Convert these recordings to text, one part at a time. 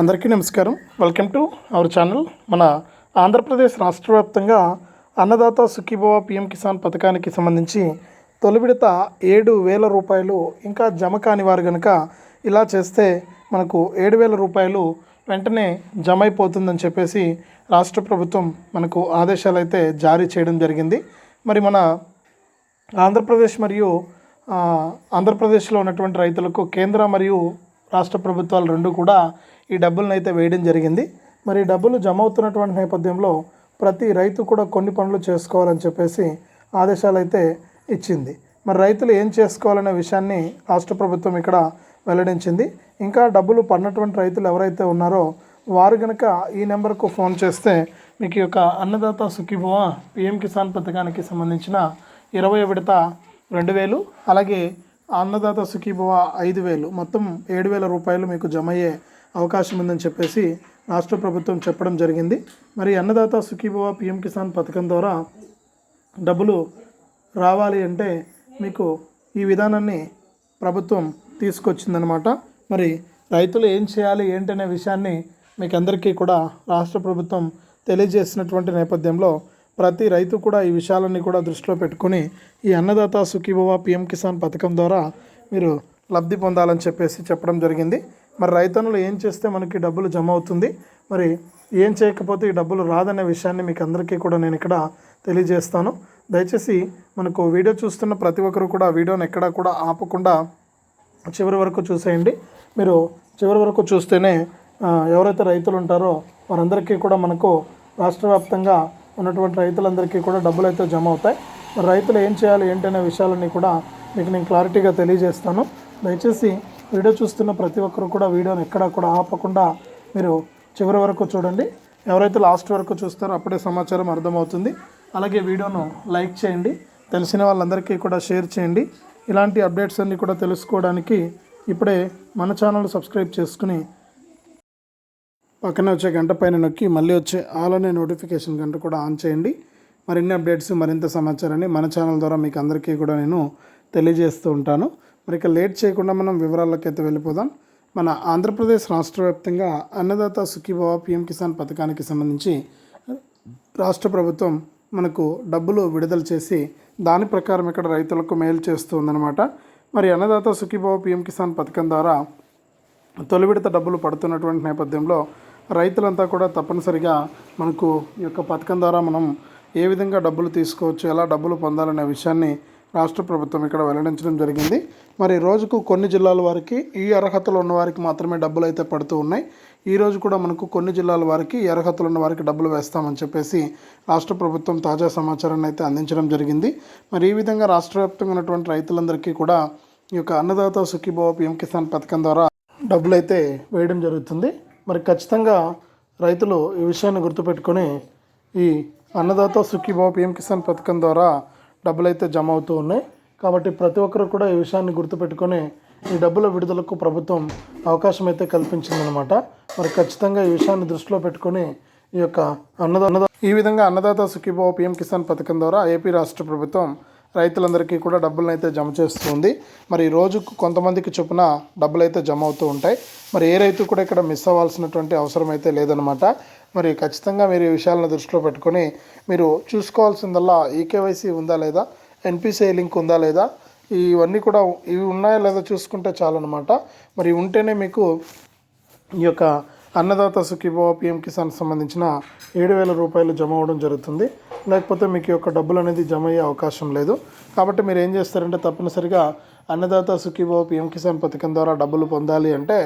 అందరికీ నమస్కారం. Welcome to our channel మన ఆంధ్రప్రదేశ్ రాష్ట్ర వ్యాప్తంగా అన్నదాత సుఖీభవ పిఎం కిసాన్ పథకానికి సంబంధించి తొలి విడత ఏడు వేల రూపాయలు ఇంకా జమ కాని వారు కనుక ఇలా చేస్తే మనకు ఏడు వేల రూపాయలు వెంటనే జమ అయిపోతుందని చెప్పేసి రాష్ట్ర ప్రభుత్వం మనకు ఆదేశాలు అయితే జారీ చేయడం జరిగింది. మరి మన ఆంధ్రప్రదేశ్ మరియు ఆంధ్రప్రదేశ్లో ఉన్నటువంటి రైతులకు కేంద్ర మరియు రాష్ట్ర ప్రభుత్వాలు రెండు కూడా ఈ డబ్బులను అయితే వేయడం జరిగింది. మరి డబ్బులు జమ అవుతున్నటువంటి నేపథ్యంలో ప్రతి రైతు కూడా కొన్ని పనులు చేసుకోవాలని చెప్పేసి ఆదేశాలు అయితే ఇచ్చింది. మరి రైతులు ఏం చేసుకోవాలనే విషయాన్ని రాష్ట్ర ప్రభుత్వం ఇక్కడ వెల్లడించింది. ఇంకా డబ్బులు పడినటువంటి రైతులు ఎవరైతే ఉన్నారో వారు కనుక ఈ నెంబర్కు ఫోన్ చేస్తే మీకు యొక్క అన్నదాత సుఖీభవ పిఎం కిసాన్ పథకానికి సంబంధించిన ఇరవై విడత రెండు వేలు అలాగే అన్నదాత సుఖీభవ ఐదు వేలు మొత్తం ఏడు వేల రూపాయలు మీకు జమ అయ్యే అవకాశం ఉందని చెప్పేసి రాష్ట్ర ప్రభుత్వం చెప్పడం జరిగింది. మరి అన్నదాత సుఖీభవ పిఎం కిసాన్ పథకం ద్వారా డబ్బులు రావాలి అంటే మీకు ఈ విధానాన్ని ప్రభుత్వం తీసుకొచ్చిందనమాట మరి రైతులు ఏం చేయాలి ఏంటనే విషయాన్ని మీకు అందరికీ కూడా రాష్ట్ర ప్రభుత్వం తెలియజేసినటువంటి నేపథ్యంలో ప్రతి రైతు కూడా ఈ విషయాలన్నీ కూడా దృష్టిలో పెట్టుకుని ఈ అన్నదాత సుఖీభవ పిఎం కిసాన్ పథకం ద్వారా మీరు లబ్ధి పొందాలని చెప్పేసి చెప్పడం జరిగింది. మరి రైతన్నులు ఏం చేస్తే మనకి డబ్బులు జమ అవుతుంది? మరి ఏం చేయకపోతే ఈ డబ్బులు రాదనే విషయాన్ని మీకు అందరికీ కూడా నేను ఇక్కడ తెలియజేస్తాను. దయచేసి మనకు వీడియో చూస్తున్న ప్రతి ఒక్కరు కూడా వీడియోని ఎక్కడా కూడా ఆపకుండా చివరి వరకు చూసేయండి. మీరు చివరి వరకు చూస్తేనే ఎవరైతే రైతులు ఉంటారో వారందరికీ కూడా మనకు రాష్ట్ర వ్యాప్తంగా ఉన్నటువంటి రైతులందరికీ కూడా డబ్బులు అయితే జమ అవుతాయి. మరి రైతులు ఏం చేయాలి ఏంటనే విషయాలన్నీ కూడా మీకు నేను క్లారిటీగా తెలియజేస్తాను. దయచేసి వీడియో చూస్తున్న ప్రతి ఒక్కరు కూడా వీడియోని ఎక్కడా కూడా ఆపకుండా మీరు చివరి వరకు చూడండి. ఎవరైతే లాస్ట్ వరకు చూస్తారో అప్పుడే సమాచారం అర్థమవుతుంది. అలాగే వీడియోను లైక్ చేయండి. తెలిసిన వాళ్ళందరికీ కూడా షేర్ చేయండి. ఇలాంటి అప్డేట్స్ అన్నీ కూడా తెలుసుకోవడానికి ఇప్పుడే మన ఛానల్ సబ్స్క్రైబ్ చేసుకుని పక్కనే వచ్చే గంట పైన నొక్కి మళ్ళీ వచ్చే ఆల్ అనే నోటిఫికేషన్ గంట కూడా ఆన్ చేయండి. మరిన్ని అప్డేట్స్ మరింత సమాచారాన్ని మన ఛానల్ ద్వారా మీకు అందరికీ కూడా నేను తెలియజేస్తూ ఉంటాను. మరి ఇక లేట్ చేయకుండా మనం వివరాల్లోకి అయితే వెళ్ళిపోదాం. మన ఆంధ్రప్రదేశ్ రాష్ట్ర వ్యాప్తంగా అన్నదాత సుఖీభావ పిఎం కిసాన్ పథకానికి సంబంధించి రాష్ట్ర ప్రభుత్వం మనకు డబ్బులు విడుదల చేసి దాని ప్రకారం ఇక్కడ రైతులకు మేలు చేస్తుందన్నమాట. మరి అన్నదాత సుఖీభావ పిఎం కిసాన్ పథకం ద్వారా తొలి విడత డబ్బులు పడుతున్నటువంటి నేపథ్యంలో రైతులంతా కూడా తప్పనిసరిగా మనకు ఈ యొక్క పథకం ద్వారా మనం ఏ విధంగా డబ్బులు తీసుకోవచ్చు ఎలా డబ్బులు పొందాలనే విషయాన్ని రాష్ట్ర ప్రభుత్వం ఇక్కడ వెల్లడించడం జరిగింది. మరి రోజుకు కొన్ని జిల్లాల వారికి ఈ అర్హతలు ఉన్న వారికి మాత్రమే డబ్బులు అయితే పడుతూ ఉన్నాయి. ఈ రోజు కూడా మనకు కొన్ని జిల్లాల వారికి ఈ అర్హతలు ఉన్న వారికి డబ్బులు వేస్తామని చెప్పేసి రాష్ట్ర ప్రభుత్వం తాజా సమాచారాన్ని అయితే అందించడం జరిగింది. మరి ఈ విధంగా రాష్ట్ర వ్యాప్తంగా ఉన్నటువంటి రైతులందరికీ కూడా ఈ యొక్క అన్నదాత సుఖీభవ పిఎం కిసాన్ పథకం ద్వారా డబ్బులు అయితే వేయడం జరుగుతుంది. మరి ఖచ్చితంగా రైతులు ఈ విషయాన్ని గుర్తుపెట్టుకొని ఈ అన్నదాత సుఖీభావ పిఎం కిసాన్ పథకం ద్వారా డబ్బులు అయితే జమ అవుతూ ఉన్నాయి. కాబట్టి ప్రతి ఒక్కరు కూడా ఈ విషయాన్ని గుర్తుపెట్టుకొని ఈ డబ్బుల విడుదలకు ప్రభుత్వం అవకాశం అయితే కల్పించిందనమాట మరి ఖచ్చితంగా ఈ విషయాన్ని దృష్టిలో పెట్టుకొని ఈ యొక్క అన్నదా ఈ విధంగా అన్నదాత సుఖీభావ పిఎం కిసాన్ పథకం ద్వారా ఏపీ రాష్ట్ర ప్రభుత్వం రైతులందరికీ కూడా డబ్బులను అయితే జమ చేస్తుంది. మరి రోజుకు కొంతమందికి చొప్పున డబ్బులు అయితే జమ అవుతూ ఉంటాయి. మరి ఏ రైతు కూడా ఇక్కడ మిస్ అవ్వాల్సినటువంటి అవసరం అయితే లేదనమాట మరి ఖచ్చితంగా మీరు ఈ విషయాలను దృష్టిలో పెట్టుకొని మీరు చూసుకోవాల్సిందల్లా ఈకేవైసీ ఉందా లేదా ఎన్పిసిఐ లింక్ ఉందా లేదా ఇవన్నీ కూడా ఇవి ఉన్నాయా లేదా చూసుకుంటే చాలన్నమాట. మరి ఉంటేనే మీకు ఈ యొక్క అన్నదాత సుఖీభవ పిఎం కిసాన్ సంబంధించిన ఏడు వేల రూపాయలు జమ అవ్వడం జరుగుతుంది. లేకపోతే మీకు యొక్క డబ్బులు అనేది జమ అయ్యే అవకాశం లేదు. కాబట్టి మీరు ఏం చేస్తారంటే తప్పనిసరిగా అన్నదాత సుఖీభవ పిఎం కిసాన్ పథకం ద్వారా డబ్బులు పొందాలి అంటే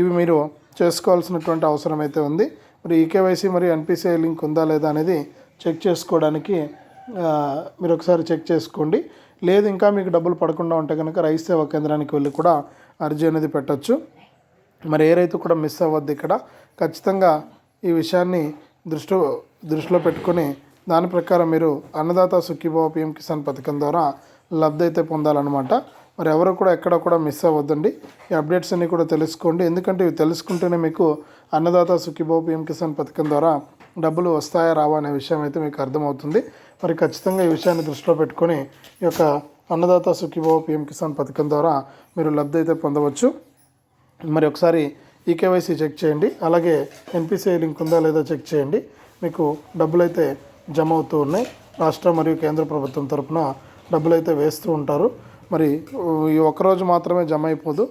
ఇవి మీరు చేసుకోవాల్సినటువంటి అవసరం అయితే ఉంది. మరి ఈకేవైసీ మరియు ఎన్పిసిఐ లింక్ ఉందా లేదా అనేది చెక్ చేసుకోవడానికి మీరు ఒకసారి చెక్ చేసుకోండి. లేదు ఇంకా మీకు డబ్బులు పడకుండా ఉంటే కనుక రైతు సేవా కేంద్రానికి వెళ్ళి కూడా అర్జీ అనేది పెట్టచ్చు. మరి ఏ రైతు కూడా మిస్ అవ్వద్దు ఇక్కడ. ఖచ్చితంగా ఈ విషయాన్ని దృష్టి దృష్టిలో పెట్టుకొని దాని ప్రకారం మీరు అన్నదాత సుఖీభావ పిఎం కిసాన్ పథకం ద్వారా లబ్ధి అయితే పొందాలన్నమాట. మరి ఎవరు కూడా ఎక్కడ కూడా మిస్ అవ్వద్దండి. ఈ అప్డేట్స్ అన్నీ కూడా తెలుసుకోండి. ఎందుకంటే ఇవి తెలుసుకుంటేనే మీకు అన్నదాత సుఖీభావ పిఎం కిసాన్ పథకం ద్వారా డబ్బులు వస్తాయా రావా అనే విషయం అయితే మీకు అర్థమవుతుంది. మరి ఖచ్చితంగా ఈ విషయాన్ని దృష్టిలో పెట్టుకొని ఈ యొక్క అన్నదాత సుఖీభావ పిఎం కిసాన్ పథకం ద్వారా మీరు లబ్ధి అయితే పొందవచ్చు. మరి ఒకసారి ఈకేవైసీ చెక్ చేయండి. అలాగే ఎన్పిసిఐ లింక్ ఉందా లేదా చెక్ చేయండి. మీకు డబ్బులు అయితే జమ అవుతూ ఉన్నాయి. రాష్ట్ర మరియు కేంద్ర ప్రభుత్వం తరపున డబ్బులు అయితే వేస్తూ ఉంటారు. మరి ఈ ఒక్కరోజు మాత్రమే జమ అయిపోదు.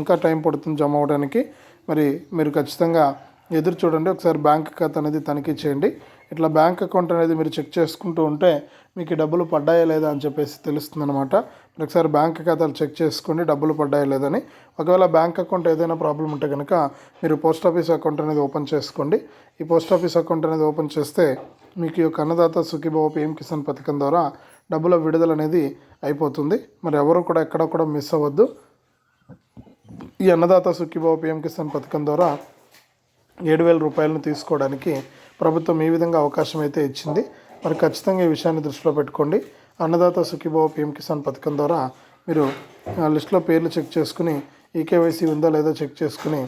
ఇంకా టైం పడుతుంది జమ అవ్వడానికి మరి మీరు ఖచ్చితంగా ఎదురు చూడండి. ఒకసారి బ్యాంక్ ఖాతా అనేది తనిఖీ చేయండి. ఇట్లా బ్యాంక్ అకౌంట్ అనేది మీరు చెక్ చేసుకుంటూ ఉంటే మీకు డబ్బులు పడ్డాయా లేదా అని చెప్పేసి తెలుస్తుంది అనమాట మీరు ఒకసారి బ్యాంక్ ఖాతాలు చెక్ చేసుకోండి డబ్బులు పడ్డాయా లేదని. ఒకవేళ బ్యాంక్ అకౌంట్ ఏదైనా ప్రాబ్లం ఉంటే కనుక మీరు పోస్ట్ ఆఫీస్ అకౌంట్ అనేది ఓపెన్ చేసుకోండి. ఈ పోస్ట్ ఆఫీస్ అకౌంట్ అనేది ఓపెన్ చేస్తే మీకు ఈ యొక్క అన్నదాత సుఖీభావ పిఎం కిసాన్ పథకం ద్వారా డబ్బుల విడుదల అనేది అయిపోతుంది. మరి ఎవరు కూడా ఎక్కడ కూడా మిస్ అవ్వద్దు. ఈ అన్నదాత సుఖీభావ పిఎం కిసాన్ పథకం ద్వారా ఏడు వేల రూపాయలను తీసుకోవడానికి ప్రభుత్వం ఈ విధంగా అవకాశం అయితే ఇచ్చింది. మరి ఖచ్చితంగా ఈ విషయాన్ని దృష్టిలో పెట్టుకోండి. అన్నదాత సుఖీభావ పిఎం కిసాన్ పథకం ద్వారా మీరు లిస్ట్లో పేర్లు చెక్ చేసుకుని ఈకేవైసీ ఉందా లేదా చెక్ చేసుకుని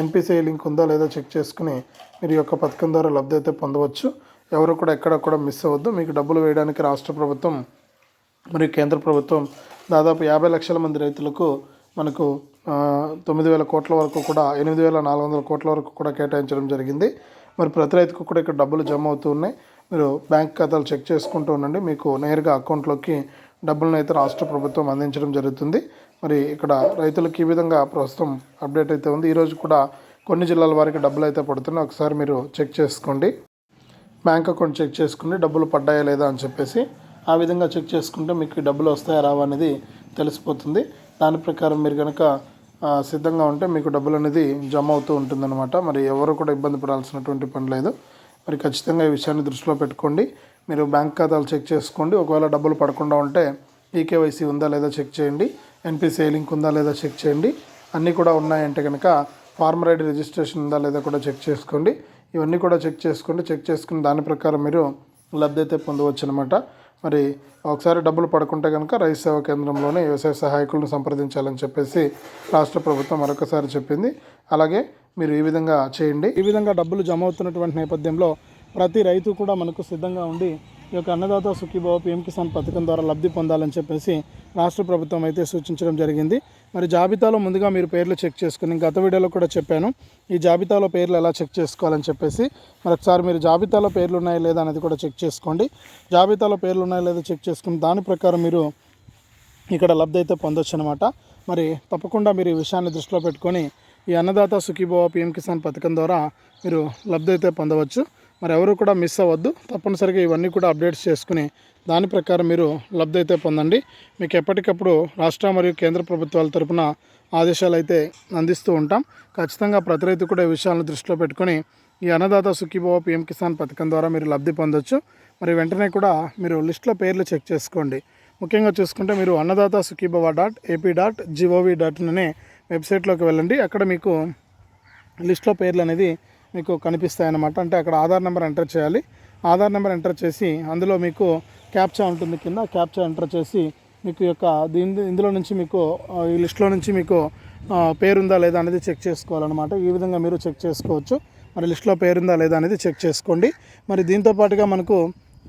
ఎన్పిసిఐ లింక్ ఉందా లేదా చెక్ చేసుకుని మీరు ఈ యొక్క పథకం ద్వారా లబ్ధి అయితే పొందవచ్చు. ఎవరు కూడా ఎక్కడ కూడా మిస్ అవ్వద్దు. మీకు డబ్బులు వేయడానికి రాష్ట్ర ప్రభుత్వం మరియు కేంద్ర ప్రభుత్వం దాదాపు యాభై లక్షల మంది రైతులకు మనకు తొమ్మిది వేల కోట్ల వరకు కూడా ఎనిమిది వేల నాలుగు వందల కోట్ల వరకు కూడా కేటాయించడం జరిగింది. మరి ప్రతి రైతుకు కూడా ఇక్కడ డబ్బులు జమ అవుతూ ఉన్నాయి. మీరు బ్యాంక్ ఖాతాలు చెక్ చేసుకుంటూ ఉండండి. మీకు నేరుగా అకౌంట్లోకి డబ్బులను అయితే రాష్ట్ర ప్రభుత్వం అందించడం జరుగుతుంది. మరి ఇక్కడ రైతులకు ఈ విధంగా ప్రస్తుతం అప్డేట్ అయితే ఉంది. ఈరోజు కూడా కొన్ని జిల్లాల వారికి డబ్బులు అయితే పడుతున్నాయి. ఒకసారి మీరు చెక్ చేసుకోండి. బ్యాంక్ అకౌంట్ చెక్ చేసుకుని డబ్బులు పడ్డాయా లేదా అని చెప్పేసి ఆ విధంగా చెక్ చేసుకుంటే మీకు డబ్బులు వస్తాయా రావా అనేది తెలిసిపోతుంది. దాని ప్రకారం మీరు కనుక సిద్ధంగా ఉంటే మీకు డబ్బులు అనేది జమ అవుతూ ఉంటుందన్నమాట. మరి ఎవరు కూడా ఇబ్బంది పడాల్సినటువంటి పని లేదు. మరి ఖచ్చితంగా ఈ విషయాన్ని దృష్టిలో పెట్టుకోండి. మీరు బ్యాంక్ ఖాతాలు చెక్ చేసుకోండి. ఒకవేళ డబ్బులు పడకుండా ఉంటే ఈకేవైసీ ఉందా లేదా చెక్ చేయండి. ఎన్పిసిఐ లింక్ ఉందా లేదా చెక్ చేయండి. అన్నీ కూడా ఉన్నాయంటే కనుక ఫార్మర్ ఐడి రిజిస్ట్రేషన్ ఉందా లేదా కూడా చెక్ చేసుకోండి. ఇవన్నీ కూడా చెక్ చేసుకోండి. చెక్ చేసుకుని దాని ప్రకారం మీరు లబ్ధి అయితే పొందవచ్చు అనమాట మరి ఒకసారి డబ్బులు పడుకుంటే కనుక రైతు సేవా కేంద్రంలోనే వ్యవసాయ సహాయకులను సంప్రదించాలని చెప్పేసి రాష్ట్ర ప్రభుత్వం మరొకసారి చెప్పింది. అలాగే మీరు ఈ విధంగా చేయండి. ఈ విధంగా డబ్బులు జమ అవుతున్నటువంటి నేపథ్యంలో ప్రతి రైతు కూడా మనకు సిద్ధంగా ఉండి ఈ యొక్క అన్నదాత సుఖీభావ పీఎం కిసాన్ పథకం ద్వారా లబ్ధి పొందాలని చెప్పేసి రాష్ట్ర ప్రభుత్వం అయితే సూచించడం జరిగింది. మరి జాబితాలో ముందుగా మీరు పేర్లు చెక్ చేసుకుని గత వీడియోలో కూడా చెప్పాను. ఈ జాబితాలో పేర్లు ఎలా చెక్ చేసుకోవాలని చెప్పేసి మరి ఒకసారి మీరు జాబితాలో పేర్లు ఉన్నాయా లేదా అనేది కూడా చెక్ చేసుకోండి. జాబితాలో పేర్లు ఉన్నాయా లేదా చెక్ చేసుకుని దాని ప్రకారం మీరు ఇక్కడ లబ్ధి అయితే పొందొచ్చు అనమాట మరి తప్పకుండా మీరు ఈ విషయాన్ని దృష్టిలో పెట్టుకొని ఈ అన్నదాత సుఖీభవ పిఎం కిసాన్ పథకం ద్వారా మీరు లబ్ధి అయితే పొందవచ్చు. మరి ఎవరు కూడా మిస్ అవ్వద్దు. తప్పనిసరిగా ఇవన్నీ కూడా అప్డేట్స్ చేసుకుని దాని ప్రకారం మీరు లబ్ధి అయితే పొందండి. మీకు ఎప్పటికప్పుడు రాష్ట్ర మరియు కేంద్ర ప్రభుత్వాల తరపున ఆదేశాలు అయితే అందిస్తూ ఉంటాం. ఖచ్చితంగా ప్రతి రైతు కూడా ఈ విషయాలను దృష్టిలో పెట్టుకొని ఈ అన్నదాత సుఖీభావ పిఎం కిసాన్ పథకం ద్వారా మీరు లబ్ధి పొందొచ్చు. మరి వెంటనే కూడా మీరు లిస్టులో పేర్లు చెక్ చేసుకోండి. ముఖ్యంగా చూసుకుంటే మీరు Annadata Sukhibhava dot AP dot G O V dot అనే వెబ్సైట్లోకి వెళ్ళండి. అక్కడ మీకు లిస్ట్లో పేర్లు అనేది మీకు కనిపిస్తాయన్నమాట. అంటే అక్కడ ఆధార్ నెంబర్ ఎంటర్ చేయాలి. ఆధార్ నెంబర్ ఎంటర్ చేసి అందులో మీకు క్యాప్చా ఉంటుంది కింద. క్యాప్చా ఎంటర్ చేసి మీకు యొక్క దీని ఇందులో నుంచి మీకు ఈ లిస్ట్లో నుంచి మీకు పేరుందా లేదా అనేది చెక్ చేసుకోవాలన్నమాట. ఈ విధంగా మీరు చెక్ చేసుకోవచ్చు. మరి లిస్ట్లో పేరుందా లేదా అనేది చెక్ చేసుకోండి. మరి దీంతో పాటుగా మనకు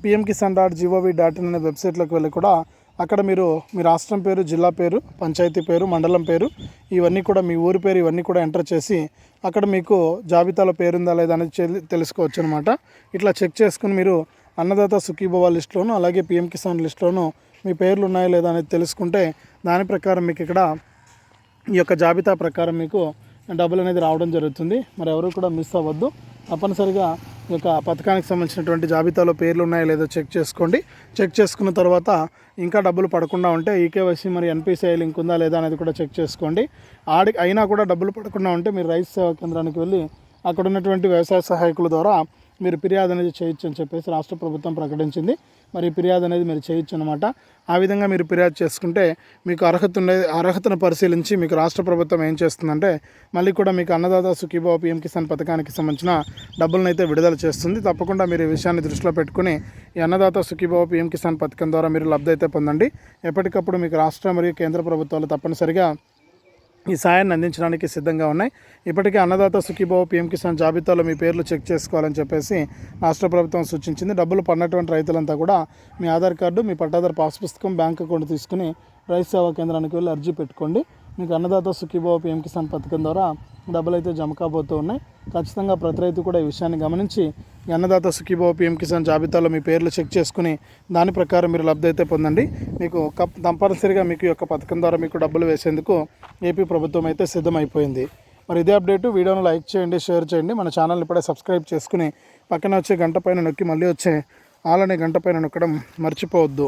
PM Kisan dot G O V dot in అనే వెబ్సైట్లోకి వెళ్ళి కూడా అక్కడ మీరు మీ రాష్ట్రం పేరు జిల్లా పేరు పంచాయతీ పేరు మండలం పేరు ఇవన్నీ కూడా మీ ఊరి పేరు ఇవన్నీ కూడా ఎంటర్ చేసి అక్కడ మీకు జాబితాలో పేరుందా లేదా అనేది తెలుసుకోవచ్చు అనమాట ఇట్లా చెక్ చేసుకుని మీరు అన్నదాత సుఖీభవ లిస్టులోను అలాగే పిఎం కిసాన్ లిస్టులోను మీ పేర్లు ఉన్నాయా లేదా అనేది తెలుసుకుంటే దాని ప్రకారం మీకు ఇక్కడ ఈ యొక్క జాబితా ప్రకారం మీకు డబ్బులు అనేది రావడం జరుగుతుంది. మరి ఎవరు కూడా మిస్ అవ్వద్దు. తప్పనిసరిగా ఈ యొక్క పథకానికి సంబంధించినటువంటి జాబితాలో పేర్లు ఉన్నాయో లేదో చెక్ చేసుకోండి. చెక్ చేసుకున్న తర్వాత ఇంకా డబ్బులు పడకుండా ఉంటే ఈకేవైసీ మరి ఎన్పిసిఐ లింక్ ఉందా లేదా అనేది కూడా చెక్ చేసుకోండి. ఆడి అయినా కూడా డబ్బులు పడకుండా ఉంటే మీరు రైతు సేవా కేంద్రానికి వెళ్ళి అక్కడ ఉన్నటువంటి వ్యవసాయ సహాయకుల ద్వారా మీరు ఫిర్యాదు అనేది చేయొచ్చు అని చెప్పేసి రాష్ట్ర ప్రభుత్వం ప్రకటించింది. మరి ఫిర్యాదు అనేది మీరు చేయొచ్చు అనమాట ఆ విధంగా మీరు ఫిర్యాదు చేసుకుంటే మీకు అర్హత ఉండే అర్హతను పరిశీలించి మీకు రాష్ట్ర ప్రభుత్వం ఏం చేస్తుందంటే మళ్ళీ కూడా మీకు అన్నదాత సుఖీభావ పిఎం కిసాన్ పథకానికి సంబంధించిన డబ్బులను అయితే విడుదల చేస్తుంది. తప్పకుండా మీరు ఈ విషయాన్ని దృష్టిలో పెట్టుకుని ఈ అన్నదాత సుఖీభావ పిఎం కిసాన్ పథకం ద్వారా మీరు లబ్ధి అయితే పొందండి. ఎప్పటికప్పుడు మీకు రాష్ట్ర మరియు కేంద్ర ప్రభుత్వాలు తప్పనిసరిగా ఈ సాయాన్ని అందించడానికి సిద్ధంగా ఉన్నాయి. ఇప్పటికే అన్నదాత సుఖీభావ పిఎం కిసాన్ జాబితాలో మీ పేర్లు చెక్ చేసుకోవాలని చెప్పేసి రాష్ట్ర ప్రభుత్వం సూచించింది. డబ్బులు పడినటువంటి రైతులంతా కూడా మీ ఆధార్ కార్డు మీ పట్టాదారు పాస్ పుస్తకం బ్యాంక్ అకౌంట్ తీసుకుని రైతు సేవా కేంద్రానికి వెళ్ళి అర్జీ పెట్టుకోండి. మీకు అన్నదాత సుఖీభావ పిఎం కిసాన్ పథకం ద్వారా డబ్బులు అయితే జమ కాబోతూ ఉన్నాయి. ఖచ్చితంగా ప్రతి రైతు కూడా ఈ విషయాన్ని గమనించి అన్నదాత సుఖీభావ పిఎం కిసాన్ జాబితాలో మీ పేర్లు చెక్ చేసుకుని దాని ప్రకారం మీరు లబ్ధి అయితే పొందండి. మీకు కప్ మీకు యొక్క పథకం ద్వారా మీకు డబ్బులు వేసేందుకు ఏపీ ప్రభుత్వం అయితే సిద్ధమైపోయింది. మరి ఇదే అప్డేట్. వీడియోను లైక్ చేయండి షేర్ చేయండి. మన ఛానల్ ఇప్పుడే సబ్స్క్రైబ్ చేసుకుని పక్కన వచ్చే గంట పైన నొక్కి మళ్ళీ వచ్చే ఆలనే గంట పైన నొక్కడం మర్చిపోవద్దు.